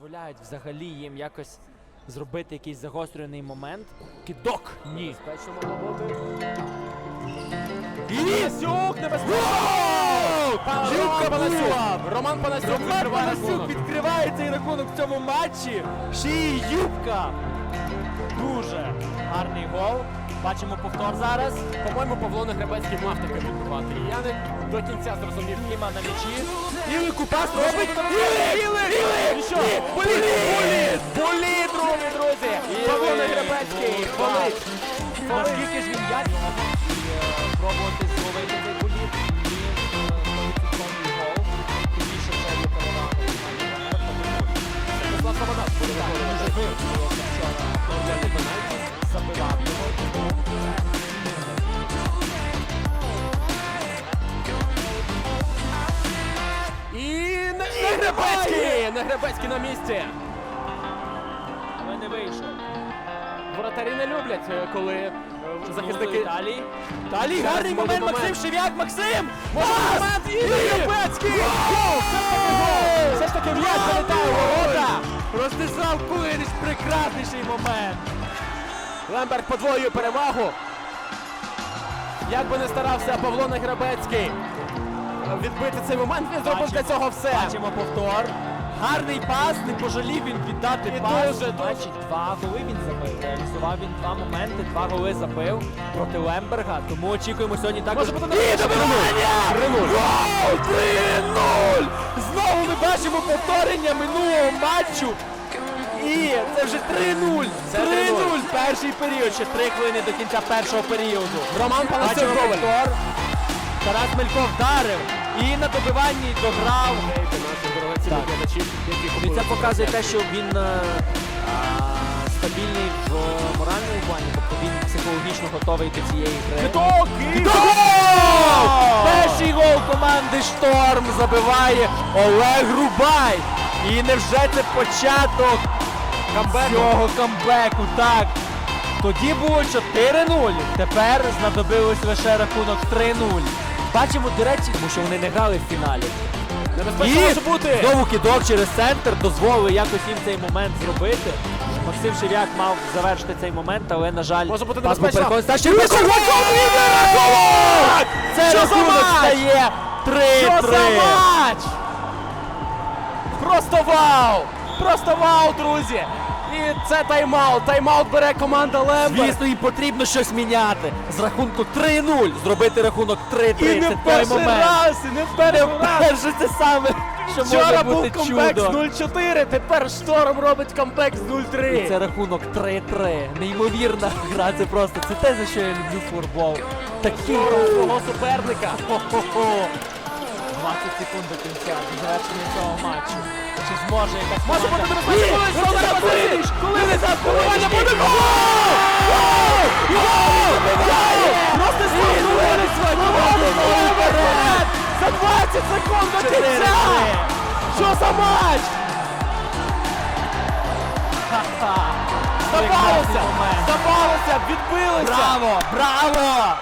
дозволяють взагалі їм якось зробити якийсь загострюваний момент. Кидок! Ні. Безпечно могло бути. Панасюк! Юбка Панасюк! Роман Панасюк Роман відкриває Панасюк рахунок. відкриває цей рахунок в цьому матчі. Ще й юбка. Дуже гарний гол. Бачимо повтор зараз. По-моєму, Павло Негребецький мав таке відбувати. І я не до кінця зрозумів. Кліма на м'ячі. Іли Купас робить. Іли! Іли! І що? Боліт! Боліт! Боліт, друзі, друзі! Павло Негребецький! Боліт! Наскільки ж він якісний е, пробувати І Негребецький! Негребецький на місці! Але не вийшов. Воротарі не люблять, е, коли е, захисники... Далі. Далі гарний момент. Максим Шев'як. Максим! Пас! і Негребецький! Все ж таки гол! Все ж таки м'яч залітає! Ростислав Кулинич, прекрасніший момент. Лемберг подвоює перевагу. Як би не старався Павло Негребецький е, відбити цей момент, він зробив для цього все. Бачимо повтор. Гарний пас, не пожалів він віддати І пас. дуже. Бачить, два голи він забив. Реалізував він два моменти, два голи забив проти Лемберга. Тому очікуємо сьогодні також. Може бути І добивання! 3:0. Гол! 3-0! Знову ми бачимо повторення минулого матчу. І це вже 3-0. Це 3-0. 3:0. Перший період, ще три хвилини до кінця першого періоду. Роман Панасюк Коваль. Тарас Мелько вдарив. І на добиванні дограв. Це показує те, що він е, стабільний в моральному плані, тобто він психологічно готовий до цієї гри. І- Гол! Перший гол команди Шторм забиває Олег Рубай. І невже це початок Камбеку. цього камбеку? Так. Тоді було 4-0. Тепер знадобилось лише рахунок 3-0. Бачимо, до речі, тому що вони не грали в фіналі. Небезпечно може бути! знову кидок через центр дозволив якось їм цей момент зробити. Максим Шев'як мав завершити цей момент, але, на жаль, Може бути пас був небезпечно. переходить. Та Щербаков! Рахунок! Це Що за рахунок матч? стає Що за 3-3. матч? Просто вау! Просто вау, друзі! І це тайм-аут. Тайм-аут бере команда Лемберг. Звісно, їм потрібно щось міняти. З рахунку 3-0 зробити рахунок 3-3. І не в перший раз, і не в перший раз. Це саме, що може Вчора бути був камбек чудо. з 0-4, тепер шторм робить камбек з І 0-3. це рахунок 3-3. Неймовірна гра. Це просто це те, за що я люблю футбол. Шторм свого суперника. Хо-хо-хо. 20 секунд до кінця, до завершення цього матчу. Чи зможе якась Може бути команда- коли Ростислав зараз коли Кулініч! зараз буде гол! Гол! Гол! Кулініч виводить виводить команду вперед! За 20 секунд до кінця! Що за матч? Ха-ха. Здавалося! Здавалося! Відбилися! Браво! Браво!